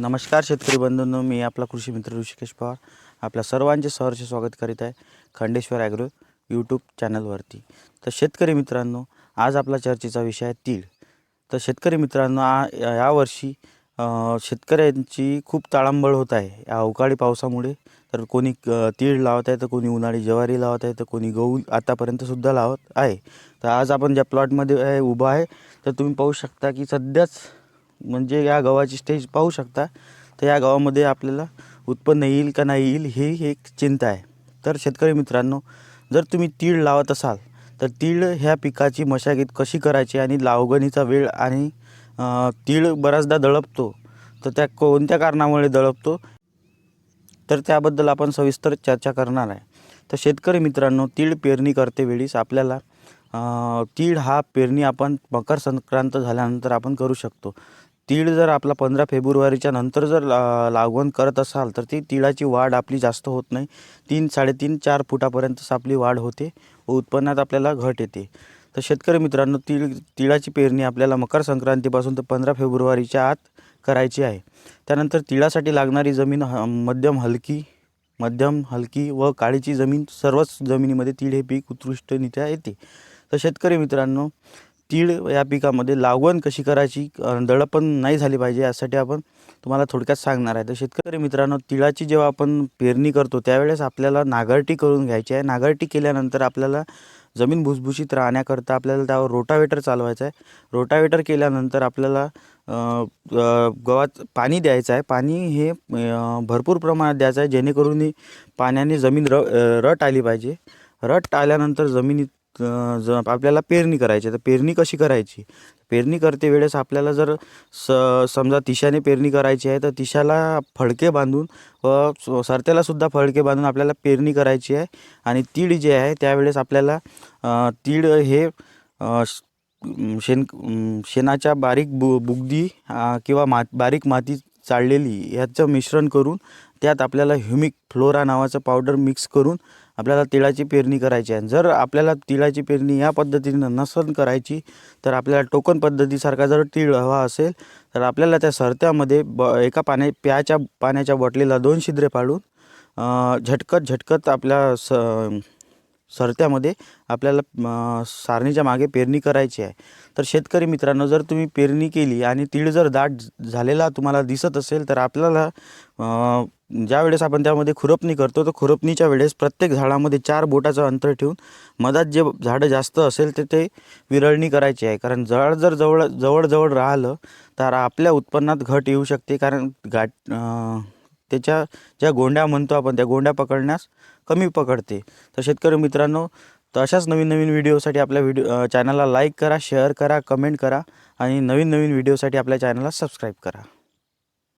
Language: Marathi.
नमस्कार शेतकरी बंधूंनो मी आपला कृषी मित्र ऋषिकेश पवार. आपल्या सर्वांचे सहर्ष स्वागत करीत आहे खंडेश्वर ॲग्रो यूट्यूब चॅनलवरती. तर शेतकरी मित्रांनो आज आपला चर्चेचा विषय आहे तीळ. तर शेतकरी मित्रांनो आ यावर्षी शेतकऱ्यांची खूप ताळंबळ होत आहे. या अवकाळी पावसामुळे तर कोणी तीळ लावत आहे तर कोणी उन्हाळी ज्वारी लावत आहे तर कोणी गहू आतापर्यंतसुद्धा लावत आहे. तर आज आपण ज्या प्लॉटमध्ये उभा आहे तर तुम्ही पाहू शकता की सध्याच म्हणजे या गव्हाची स्टेज पाहू शकता. तर या गावामध्ये आपल्याला उत्पन्न येईल का नाही येईल ही एक चिंता आहे. तर शेतकरी मित्रांनो जर तुम्ही तीळ लावत असाल तर तीळ ह्या पिकाची मशागत कशी करायची आणि लावगणीचा वेळ आणि तीळ बऱ्याचदा दळपतो तर त्या कोणत्या कारणामुळे दळपतो? तर त्याबद्दल आपण सविस्तर चर्चा करणार आहे. तर शेतकरी मित्रांनो तीळ पेरणी करते वेळीस आपल्याला तीळ हा पेरणी आपण मकर संक्रांत झाल्यानंतर आपण करू शकतो. तीळ जर आपला पंधरा फेब्रुवारीच्या नंतर जर लागवण करत असाल तर ती तिळाची वाढ आपली जास्त होत नाही. तीन साडेतीन चार फुटापर्यंतच आपली वाढ होते व उत्पन्नात आपल्याला घट येते. तर शेतकरी मित्रांनो तीळ तिळाची पेरणी आपल्याला मकर संक्रांतीपासून तर पंधरा फेब्रुवारीच्या आत करायची आहे. त्यानंतर तिळासाठी लागणारी जमीन ह मध्यम हलकी मध्यम हलकी व काळीची जमीन सर्वच जमिनीमध्ये तीळ हे पीक उत्कृष्टरित्या येते. तर शेतकरी मित्रांनो तीळ या पिकामध्ये लागवण कशी करायची? दडपण नाही झाली पाहिजे यासाठी आपण तुम्हाला थोडक्यात सांगणार आहे. तर शेतकरी मित्रांनो तिळाची जेव्हा आपण पेरणी करतो त्यावेळेस आपल्याला नागरटी करून घ्यायची आहे. नागरटी केल्यानंतर आपल्याला जमीन भुसभुशीत राहण्याकरता आपल्याला त्यावर रोटावेटर चालवायचं आहे. रोटावेटर केल्यानंतर आपल्याला गव्हात पाणी द्यायचं आहे. पाणी हे भरपूर प्रमाणात द्यायचं आहे जेणेकरून पाण्याने जमीन र रट आली पाहिजे. रट आल्यानंतर जमिनीत ज आपल्याला पेरणी करायची आहे तर पेरणी कशी करायची? पेरणी करते वेळेस आपल्याला जर स समजा तिशाने पेरणी करायची आहे तर तिशाला फडके बांधून व स- सरत्यालासुद्धा फडके बांधून आपल्याला पेरणी करायची आहे. आणि तीळ जे आहे त्यावेळेस आपल्याला तीळ हे शेण शेणाच्या बारीक बु बुगदी किंवा मा बारीक माती चाळलेली ह्याचं मिश्रण करून त्यात आपल्याला ह्युमिक फ्लोरा नावाचं पावडर मिक्स करून आपल्याला तिळाची पेरणी करायची आहे. जर आपल्याला तिळाची पेरणी या पद्धतीनं नसन करायची तर आपल्याला टोकन पद्धतीसारखा जर तीळ हवा असेल तर आपल्याला त्या सरत्यामध्ये ब एका पाण्या प्याच्या पाण्याच्या बॉटलीला दोन छिद्रे पाडून झटकत झटकत आपल्या स सरत्यामध्ये आपल्याला सारणीच्या मागे पेरणी करायची आहे. तर शेतकरी मित्रांनो जर तुम्ही पेरणी केली आणि तीळ जर दाट झालेला तुम्हाला दिसत असेल तर आपल्याला ज्या वेळेस आपण त्यामध्ये खुरपणी करतो तर खुरपणीच्या वेळेस प्रत्येक झाडामध्ये चार बोटाचं अंतर ठेवून मधात जे झाडं जास्त असेल ते ते विरळणी करायची आहे. कारण झाड जर जवळ जवळजवळ राहिलं तर आपल्या उत्पन्नात घट येऊ शकते. कारण गाठ त्याच्या ज्या गोंड्या म्हणतो आपण त्या गोंड्या पकडण्यास कमी पकडते. तर शेतकरी मित्रांनो तर अशाच नवीन नवीन व्हिडिओसाठी आपल्या व्हिडिओ चॅनलला लाईक करा शेअर करा कमेंट करा आणि नवीन नवीन व्हिडिओसाठी आपल्या चॅनलला सबस्क्राईब करा.